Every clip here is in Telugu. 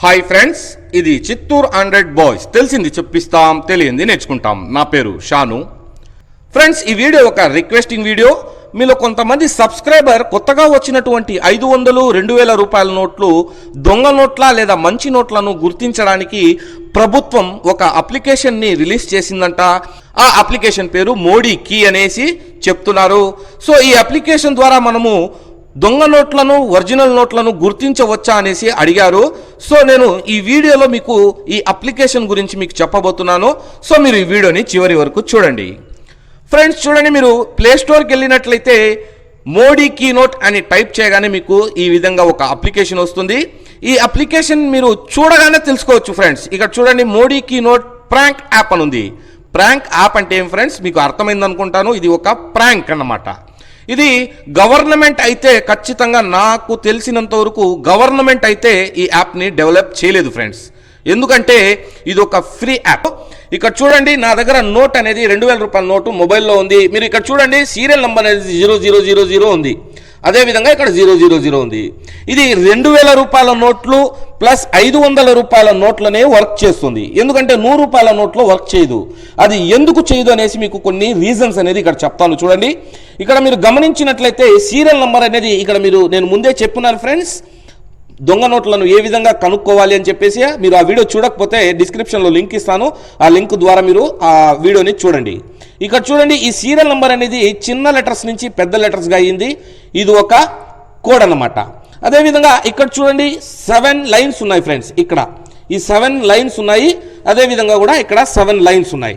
హాయ్ ఫ్రెండ్స్ ఇది చిత్తూరు హండ్రెడ్ బాయ్స్. తెలిసింది చెప్పిస్తాం తెలియంది నేర్చుకుంటాం. నా పేరు షాను. ఫ్రెండ్స్ ఈ వీడియో ఒక రిక్వెస్టింగ్ వీడియో. మీలో కొంతమంది సబ్స్క్రైబర్ కొత్తగా వచ్చినటువంటి ఐదు వందలు రెండు వేల రూపాయల నోట్లు దొంగ నోట్ల లేదా మంచి నోట్లను గుర్తించడానికి ప్రభుత్వం ఒక అప్లికేషన్ని రిలీజ్ చేసిందంట. ఆ అప్లికేషన్ పేరు మోడీ కీ అనేసి చెప్తున్నారు. సో ఈ అప్లికేషన్ ద్వారా మనము దొంగ నోట్లను ఒరిజినల్ నోట్లను గుర్తించవచ్చా అనేసి అడిగారు. సో నేను ఈ వీడియోలో మీకు ఈ అప్లికేషన్ గురించి మీకు చెప్పబోతున్నాను. సో మీరు ఈ వీడియోని చివరి వరకు చూడండి. ఫ్రెండ్స్ చూడండి మీరు ప్లే స్టోర్కి వెళ్ళినట్లయితే మోడీ కీ నోట్ అని టైప్ చేయగానే మీకు ఈ విధంగా ఒక అప్లికేషన్ వస్తుంది. ఈ అప్లికేషన్ మీరు చూడగానే తెలుసుకోవచ్చు ఫ్రెండ్స్. ఇక్కడ చూడండి Modi ki note prank app అని ఉంది. ప్రాంక్ యాప్ అంటే ఏం ఫ్రెండ్స్? మీకు అర్థమైంది అనుకుంటాను ఇది ఒక ప్రాంక్ అన్నమాట. ఇది గవర్నమెంట్ అయితే ఖచ్చితంగా నాకు తెలిసినంత వరకు గవర్నమెంట్ అయితే ఈ యాప్ని డెవలప్ చేయలేదు ఫ్రెండ్స్ ఎందుకంటే ఇది ఒక ఫ్రీ యాప్ ఇక్కడ చూడండి నా దగ్గర నోట్ అనేది రెండు వేల రూపాయల నోటు మొబైల్లో ఉంది. మీరు ఇక్కడ చూడండి సీరియల్ నెంబర్ అనేది జీరో జీరో జీరో జీరో ఉంది. అదేవిధంగా ఇక్కడ జీరో జీరో జీరో ఉంది. ఇది రెండు వేల రూపాయల నోట్లు ప్లస్ ఐదు వందల రూపాయల నోట్లనే వర్క్ చేస్తుంది. ఎందుకంటే నూరు రూపాయల నోట్లో వర్క్ చేయదు. అది ఎందుకు చేయదు అనేసి మీకు కొన్ని రీజన్స్ అనేది ఇక్కడ చెప్తాను. చూడండి. ఇక్కడ మీరు గమనించినట్లయితే సీరియల్ నంబర్ అనేది ఇక్కడ మీరు నేను ముందే చెప్పున్నాను ఫ్రెండ్స్ దొంగ నోట్లను ఏ విధంగా కనుక్కోవాలి అని చెప్పేసి మీరు ఆ వీడియో చూడకపోతే డిస్క్రిప్షన్లో లింక్ ఇస్తాను. ఆ లింక్ ద్వారా మీరు ఆ వీడియోని చూడండి. ఇక్కడ చూడండి ఈ సీరియల్ నెంబర్ అనేది చిన్న లెటర్స్ నుంచి పెద్ద లెటర్స్గా అయ్యింది ఇది ఒక కోడ్ అన్నమాట. అదేవిధంగా ఇక్కడ చూడండి సెవెన్ లైన్స్ ఉన్నాయి ఫ్రెండ్స్ ఇక్కడ. ఈ సెవెన్ లైన్స్ ఉన్నాయి అదేవిధంగా కూడా ఇక్కడ సెవెన్ లైన్స్ ఉన్నాయి.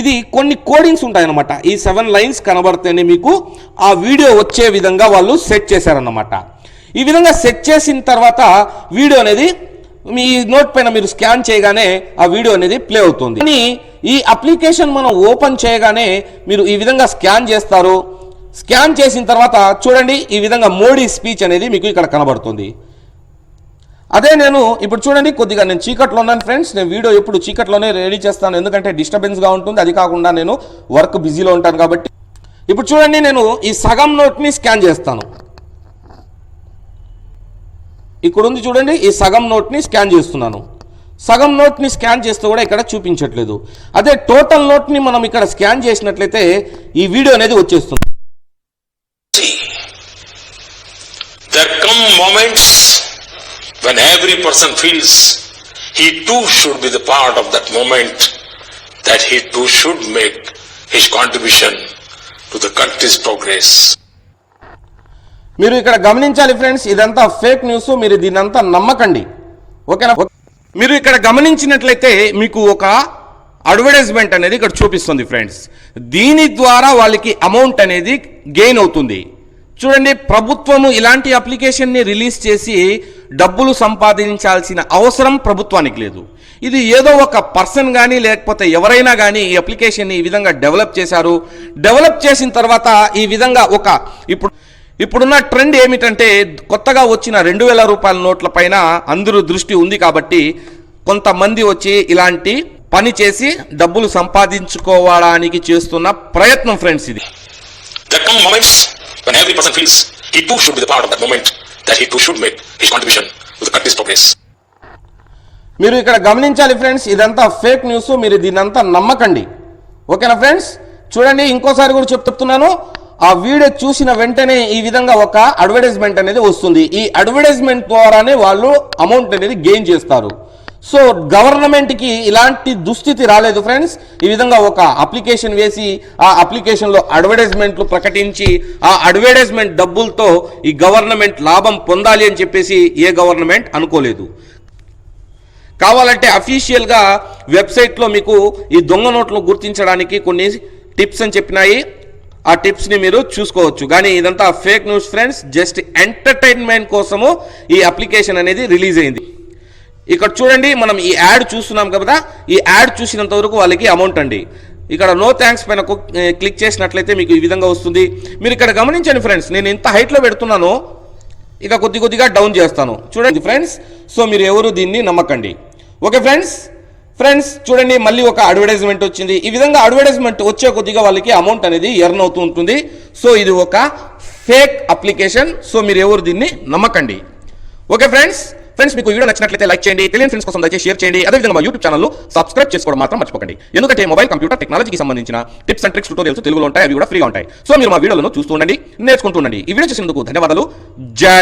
ఇది కొన్ని కోడింగ్స్ ఉంటాయన్నమాట. ఈ సెవెన్ లైన్స్ కనబడితేనే మీకు ఆ వీడియో వచ్చే విధంగా వాళ్ళు సెట్ చేశారన్నమాట. ఈ విధంగా సెట్ చేసిన తర్వాత వీడియో అనేది మీ నోట్ పైన మీరు స్కాన్ చేయగానే ఆ వీడియో అనేది ప్లే అవుతుంది. కానీ ఈ అప్లికేషన్ మనం ఓపెన్ చేయగానే మీరు ఈ విధంగా స్కాన్ చేస్తారు. స్కాన్ చేసిన తర్వాత చూడండి ఈ విధంగా మోడీ స్పీచ్ అనేది మీకు ఇక్కడ కనబడుతుంది. అదే నేను ఇప్పుడు చూడండి కొద్దిగా నేను చీకట్లో ఉన్నాను ఫ్రెండ్స్. నేను వీడియో ఎప్పుడు చీకట్లోనే రెడీ చేస్తాను. ఎందుకంటే డిస్టర్బెన్స్గా ఉంటుంది. అది కాకుండా నేను వర్క్ బిజీలో ఉంటాను కాబట్టి. ఇప్పుడు చూడండి నేను ఈ సగం నోట్ని స్కాన్ చేస్తాను. ఇక్కడ ఉంది చూడండి ఈ సగం నోట్ని స్కాన్ చేస్తున్నాను సగం నోట్ని స్కాన్ చేస్తే కూడా ఇక్కడ చూపించట్లేదు అదే టోటల్ నోట్ని మనం ఇక్కడ స్కాన్ చేసినట్లయితే ఈ వీడియో అనేది వచ్చేస్తుంది See, there come moments when every person feels he too should be the part of that moment, that he too should make his contribution to the country's progress. మీరు ఇక్కడ గమనించాలి ఫ్రెండ్స్ ఇదంతా ఫేక్ న్యూస్ మీరు దీనంతా నమ్మకండి. ఓకేనా? మీరు ఇక్కడ గమనించినట్లయితే మీకు ఒక అడ్వర్టైజ్మెంట్ అనేది ఇక్కడ చూపిస్తుంది ఫ్రెండ్స్. దీని ద్వారా వాళ్ళకి అమౌంట్ అనేది గెయిన్ అవుతుంది. చూడండి ప్రభుత్వము ఇలాంటి అప్లికేషన్ని రిలీజ్ చేసి డబ్బులు సంపాదించాల్సిన అవసరం ప్రభుత్వానికి లేదు. ఇది ఏదో ఒక పర్సన్ కానీ లేకపోతే ఎవరైనా కానీ ఈ అప్లికేషన్ని ఈ విధంగా డెవలప్ చేశారు. డెవలప్ చేసిన తర్వాత ఈ విధంగా ఒక ఇప్పుడు ఇప్పుడున్న ట్రెండ్ ఏమిటంటే కొత్తగా వచ్చిన రెండు వేల రూపాయల నోట్ల పైన అందరూ దృష్టి ఉంది కాబట్టి కొంతమంది వచ్చి ఇలాంటి పని చేసి డబ్బులు సంపాదించుకోవడానికి చేస్తున్న ప్రయత్నం ఫ్రెండ్స్ ఇది. మీరు ఇక్కడ గమనించాలి ఫ్రెండ్స్ ఇదంతా ఫేక్ న్యూస్ మీరు దీనంతా నమ్మకండి. ఓకేనా ఫ్రెండ్స్? చూడండి ఇంకోసారి కూడా చెప్ చెప్తున్నాను. ఆ వీడియో చూసిన వెంటనే ఈ విధంగా ఒక అడ్వర్టైజ్మెంట్ అనేది వస్తుంది. ఈ అడ్వర్టైజ్మెంట్ ద్వారానే వాళ్ళు అమౌంట్ అనేది గెయిన్ చేస్తారు. సో గవర్నమెంట్కి ఇలాంటి దుస్థితి రాలేదు ఫ్రెండ్స్ ఈ విధంగా ఒక అప్లికేషన్ వేసి ఆ అప్లికేషన్లో అడ్వర్టైజ్మెంట్లు ప్రకటించి ఆ అడ్వర్టైజ్మెంట్ డబ్బులతో ఈ గవర్నమెంట్ లాభం పొందాలి అని చెప్పేసి ఏ గవర్నమెంట్ అనుకోలేదు. కావాలంటే అఫీషియల్గా వెబ్సైట్లో మీకు ఈ దొంగ నోట్లు గుర్తించడానికి కొన్ని టిప్స్ అని చెప్పినాయి. ఆ టిప్స్ని మీరు చూసుకోవచ్చు. కానీ ఇదంతా fake news friends just entertainment కోసము ఈ అప్లికేషన్ అనేది రిలీజ్ అయింది. ఇక్కడ చూడండి మనం ఈ యాడ్ చూస్తున్నాం కదా ఈ యాడ్ చూసినంత వరకు వాళ్ళకి అమౌంట్ అండి. ఇక్కడ నో థ్యాంక్స్ పైన క్లిక్ చేసినట్లయితే మీకు ఈ విధంగా వస్తుంది. మీరు ఇక్కడ గమనించండి ఫ్రెండ్స్ నేను ఇంత హైట్లో పెడుతున్నాను ఇక కొద్ది కొద్దిగా డౌన్ చేస్తాను. చూడండి ఫ్రెండ్స్ సో మీరు ఎవరు దీన్ని నమ్మకండి. ఓకే ఫ్రెండ్స్ ఫ్రెండ్స్ చూడండి మళ్ళీ ఒక అడ్వర్టైజ్మెంట్ వచ్చింది. ఈ విధంగా అడ్వర్టైజ్మెంట్ వచ్చే కొద్దిగా వాళ్ళకి అమౌంట్ అనేది ఎర్న్ అవుతూ ఉంటుంది. సో ఇది ఒక ఫేక్ అప్లికేషన్ సో మీరు ఎవరు దీన్ని నమ్మకండి. ఓకే ఫ్రెండ్స్ ఫ్రెండ్స్ మీకు వీడియో నచ్చినట్లయితే లైక్ చేయండి. తెలియని ఫ్రెండ్స్ కోసం దయచేసి షేర్ చేయండి. అదేవిధంగా మా యూట్యూబ్ ఛానల్ సబ్స్క్రైబ్ చేసుకోవడం మాత్రం మర్చిపోకండి. ఎందుకంటే మొబైల్ కంప్యూటర్ టెక్నాలజీకి సంబంధించిన టిప్స్ అండ్ ట్రిక్స్ ట్యూటోరియల్స్ తెలుగులో ఉంటాయి. అవి కూడా ఫ్రీగా ఉంటాయి. సో మీరు మా వీడియోలను చూస్తూ ఉండండి నేర్చుకుంటూ ఉండండి. ఈ వీడియో చేసినందుకు ధన్యవాదాలు. జై